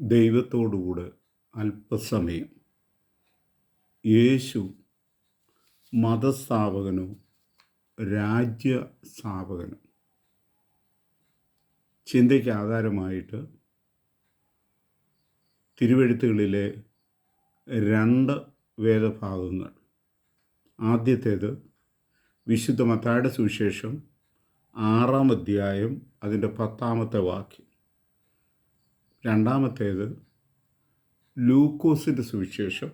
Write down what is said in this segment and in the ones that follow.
ദൈവത്തോടുകൂടെ അല്പസമയം യേശു മതസ്ഥാപകനോ രാജ്യസ്ഥാപകനോ. ചിന്തയ്ക്ക് ആധാരമായിട്ട് തിരുവെഴുത്തുകളിലെ രണ്ട് വേദഭാഗങ്ങൾ. ആദ്യത്തേത് വിശുദ്ധ മത്തായുടെ സുവിശേഷം ആറാം അധ്യായം അതിന്റെ പത്താമത്തെ വാക്യം. രണ്ടാമത്തേത് ലൂക്കോസിന്റെ സുവിശേഷം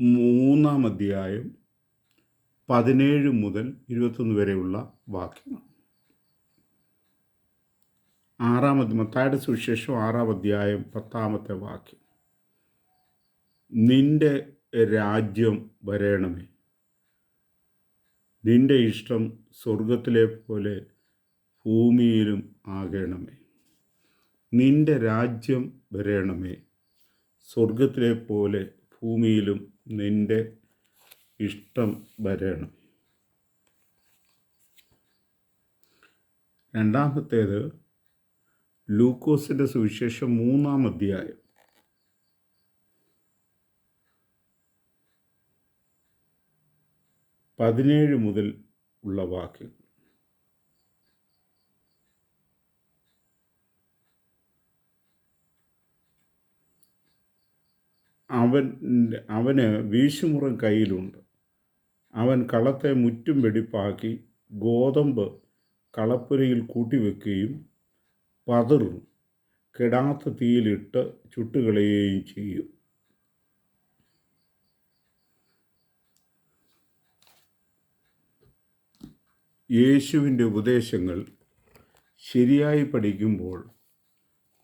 മൂന്നാം അധ്യായം പതിനേഴ് മുതൽ ഇരുപത്തൊന്ന് വരെയുള്ള വാക്യങ്ങൾ. ആറാമത് മത്തായുടെ സുവിശേഷം ആറാം അധ്യായം പത്താമത്തെ വാക്യം. നിന്റെ രാജ്യം വരേണമേ. നിന്റെ ഇഷ്ടം സ്വർഗത്തിലെ പോലെ ഭൂമിയിലും ആകണമേ. നിന്റെ രാജ്യം വരേണമേ. സ്വർഗത്തിലെ പോലെ ഭൂമിയിലും നിന്റെ ഇഷ്ടം വരണം. രണ്ടാമത്തേത് ലൂക്കോസിന്റെ സുവിശേഷം മൂന്നാം അധ്യായം. പതിനേഴ് മുതൽ ഉള്ള വാക്യം. അവൻ അവന് വീശുമുറം കയ്യിലുണ്ട്. അവൻ കളത്തെ മുറ്റും വെടിപ്പാക്കി ഗോതമ്പ് കളപ്പുരയിൽ കൂട്ടിവെക്കുകയും പതിർ കെടാത്ത തീയിലിട്ട് ചുട്ടുകളയുകയും ചെയ്യും. യേശുവിന്റെ ഉപദേശങ്ങൾ ശരിയായി പഠിക്കുമ്പോൾ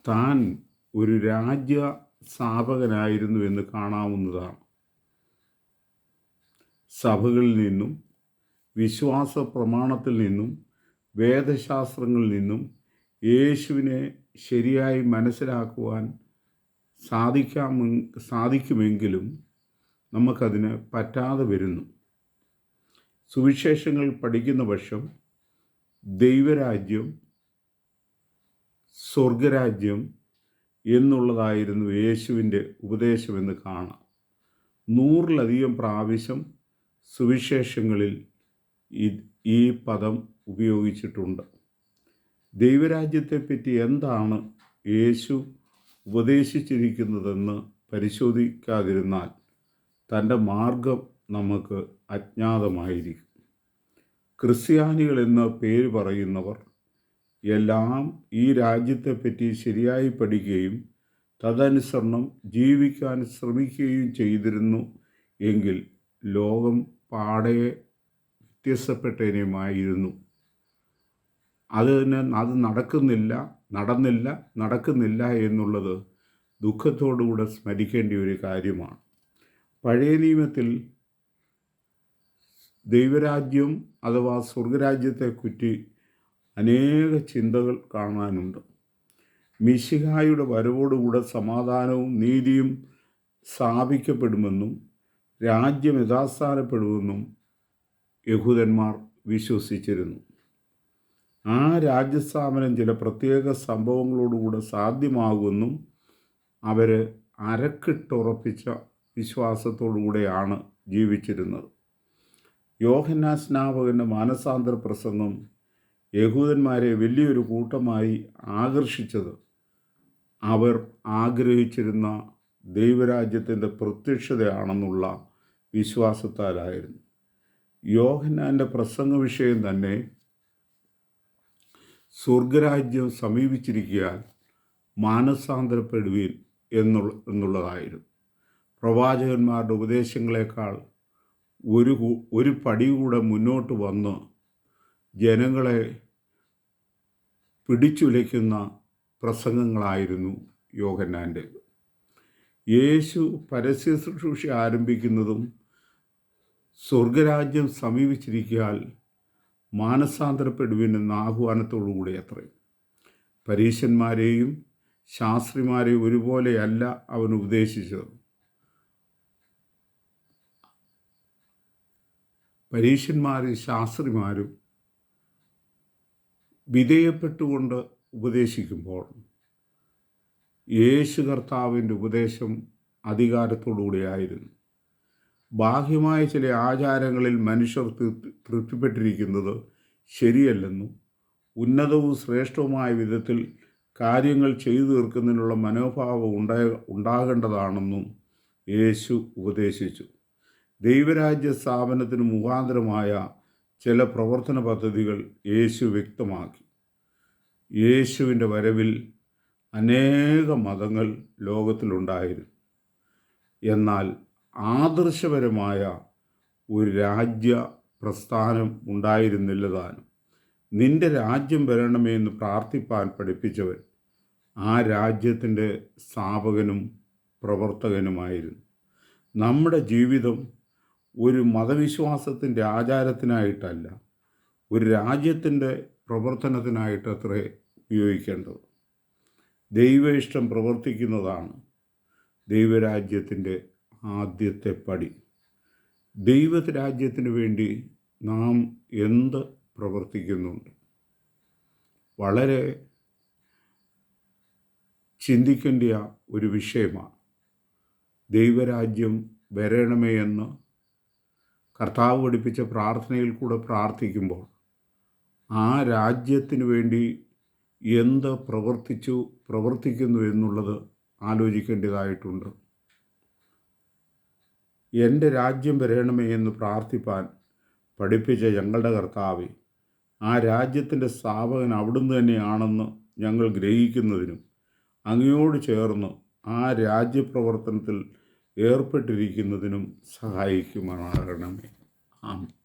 താൻ ഒരു രാജ്യ സ്ഥാപകനായിരുന്നു എന്ന് കാണാവുന്നതാണ്. സഭകളിൽ നിന്നും വിശ്വാസ പ്രമാണത്തിൽ നിന്നും വേദശാസ്ത്രങ്ങളിൽ നിന്നും യേശുവിനെ ശരിയായി മനസ്സിലാക്കുവാൻ സാധിക്കാമ സാധിക്കുമെങ്കിലും നമുക്കതിന് പറ്റാതെ വരുന്നു. സുവിശേഷങ്ങൾ പഠിക്കുന്ന പക്ഷം ദൈവരാജ്യം സ്വർഗരാജ്യം എന്നുള്ളതായിരുന്നു യേശുവിന്റെ ഉപദേശമെന്ന് കാണാം. നൂറിലധികം പ്രാവശ്യം സുവിശേഷങ്ങളിൽ ഈ- പദം ഉപയോഗിച്ചിട്ടുണ്ട്. ദൈവരാജ്യത്തെപ്പറ്റി എന്താണ് യേശു ഉപദേശിച്ചിരിക്കുന്നതെന്ന് പരിശോധിക്കാതിരുന്നാൽ തന്റെ മാർഗം നമുക്ക് അജ്ഞാതമായിരിക്കും. ക്രിസ്ത്യാനികൾ എന്ന പേര് പറയുന്നവർ എല്ലാം ഈ രാജ്യത്തെപ്പറ്റി ശരിയായി പഠിക്കുകയും തദനുസരണം ജീവിക്കാൻ ശ്രമിക്കുകയും ചെയ്തിരുന്നു എങ്കിൽ ലോകം പാടെ വ്യത്യസ്തപ്പെട്ടതിനുമായിരുന്നു അതിന് അത് നടക്കുന്നില്ല നടന്നില്ല നടക്കുന്നില്ല എന്നുള്ളത് ദുഃഖത്തോടുകൂടെ സ്മരിക്കേണ്ട ഒരു കാര്യമാണ്. പഴയ നിയമത്തിൽ ദൈവരാജ്യം അഥവാ സ്വർഗരാജ്യത്തെക്കുറ്റി അനേക ചിന്തകൾ കാണാനുണ്ട്. മിശിഹായുടെ വരവോടുകൂടെ സമാധാനവും നീതിയും സ്ഥാപിക്കപ്പെടുമെന്നും രാജ്യം യഥാസ്ഥാനപ്പെടുമെന്നും യഹൂദന്മാർ വിശ്വസിച്ചിരുന്നു. ആ രാജ്യസ്ഥാപനം ചില പ്രത്യേക സംഭവങ്ങളോടുകൂടെ സാധ്യമാകുമെന്നും അവർ അരക്കിട്ടുറപ്പിച്ച വിശ്വാസത്തോടുകൂടെയാണ് ജീവിച്ചിരുന്നത്. യോഹന്നാ സ്നാപകന്റെ മാനസാന്തര പ്രസംഗം യഹൂദന്മാരെ വലിയൊരു കൂട്ടമായി ആകർഷിച്ചത്. അവർ ആഗ്രഹിച്ചിരുന്ന ദൈവരാജ്യത്തിന്റെ പ്രത്യക്ഷതയാണെന്നുള്ള വിശ്വാസത്താലായിരുന്നു. യോഹനാന്റെ പ്രസംഗ വിഷയം തന്നെ സ്വർഗരാജ്യം സമീപിച്ചിരിക്കാൻ മാനസാന്തരപ്പെടുവീൻ എന്നുള്ള എന്നുള്ളതായിരുന്നു. പ്രവാചകന്മാരുടെ ഉപദേശങ്ങളെക്കാൾ ഒരു ഒരു പടി കൂടെ മുന്നോട്ട് വന്ന് ജനങ്ങളെ പിടിച്ചുലയ്ക്കുന്ന പ്രസംഗങ്ങളായിരുന്നു യോഹന്നാന്റെ. യേശു പരസ്യ ശുശ്രൂഷ ആരംഭിക്കുന്നതും സ്വർഗരാജ്യം സമീപിച്ചിരിക്കാൻ മാനസാന്തരപ്പെടുവിനെന്ന ആഹ്വാനത്തോടുകൂടി അത്രേ. പരീശന്മാരെയും ശാസ്ത്രിമാരെയും ഒരുപോലെയല്ല അവൻ ഉപദേശിച്ചത്. പരീശന്മാരും ശാസ്ത്രിമാരും വിധേയപ്പെട്ടുകൊണ്ട് ഉപദേശിക്കുമ്പോൾ യേശു കർത്താവിന്റെ ഉപദേശം അധികാരത്തോടുകൂടിയായിരുന്നു ബാഹ്യമായ ചില ആചാരങ്ങളിൽ മനുഷ്യർ തൃപ്തി- തൃപ്തിപ്പെട്ടിരിക്കുന്നത് ശരിയല്ലെന്നും ഉന്നതവും ശ്രേഷ്ഠവുമായ വിധത്തിൽ കാര്യങ്ങൾ ചെയ്തു തീർക്കുന്നതിനുള്ള മനോഭാവം ഉണ്ടായ ഉണ്ടാകേണ്ടതാണെന്നും യേശു ഉപദേശിച്ചു. ദൈവരാജ്യ സ്ഥാപനത്തിന് മുഖാന്തരമായ ചില പ്രവർത്തന പദ്ധതികൾ യേശു വ്യക്തമാക്കി. യേശുവിന്റെ വരവിൽ അനേക മതങ്ങൾ ലോകത്തിലുണ്ടായിരുന്നു. എന്നാൽ ആദർശപരമായ ഒരു രാജ്യ പ്രസ്ഥാനം ഉണ്ടായിരുന്നില്ല താനും നിന്റെ രാജ്യം വരണമേ എന്ന് പ്രാർത്ഥിപ്പാൻ പഠിപ്പിച്ചവൻ ആ രാജ്യത്തിന്റെ സ്ഥാപകനും പ്രവർത്തകനുമായിരുന്നു. നമ്മുടെ ജീവിതം ഒരു മതവിശ്വാസത്തിന്റെ ആചാരത്തിനായിട്ടല്ല ഒരു രാജ്യത്തിന്റെ പ്രവർത്തനത്തിനായിട്ട് പ്രവർത്തനത്തിനായിട്ടത്രേ ഉപയോഗിക്കേണ്ടത്. ദൈവ ഇഷ്ടം പ്രവർത്തിക്കുന്നതാണ് ദൈവരാജ്യത്തിന്റെ ആദ്യത്തെ പടി. ദൈവരാജ്യത്തിന് വേണ്ടി നാം എന്ത് പ്രവർത്തിക്കുന്നുണ്ട്? വളരെ ചിന്തിക്കേണ്ട ഒരു വിഷയമാണ് ദൈവരാജ്യം വരണമേ എന്ന് കർത്താവ് പഠിപ്പിച്ച പ്രാർത്ഥനയിൽ കൂടെ പ്രാർത്ഥിക്കുമ്പോൾ ആ രാജ്യത്തിന് വേണ്ടി എന്ത് പ്രവർത്തിച്ചു പ്രവർത്തിക്കുന്നു എന്നുള്ളത് ആലോചിക്കേണ്ടതായിട്ടുണ്ട്. എന്റെ രാജ്യം വരണമേ എന്ന് പ്രാർത്ഥിപ്പാൻ പഠിപ്പിച്ച ഞങ്ങളുടെ കർത്താവെ ആ രാജ്യത്തിന്റെ സ്ഥാപകൻ അവിടുന്ന് തന്നെയാണെന്ന് ഞങ്ങൾ ഗ്രഹിക്കുന്നതിനും അങ്ങയോട് ചേർന്ന് ആ രാജ്യപ്രവർത്തനത്തിൽ ഏർപ്പെട്ടിരിക്കുന്നതിനും സഹായിക്കുമാറാകണമേ. ആമേൻ.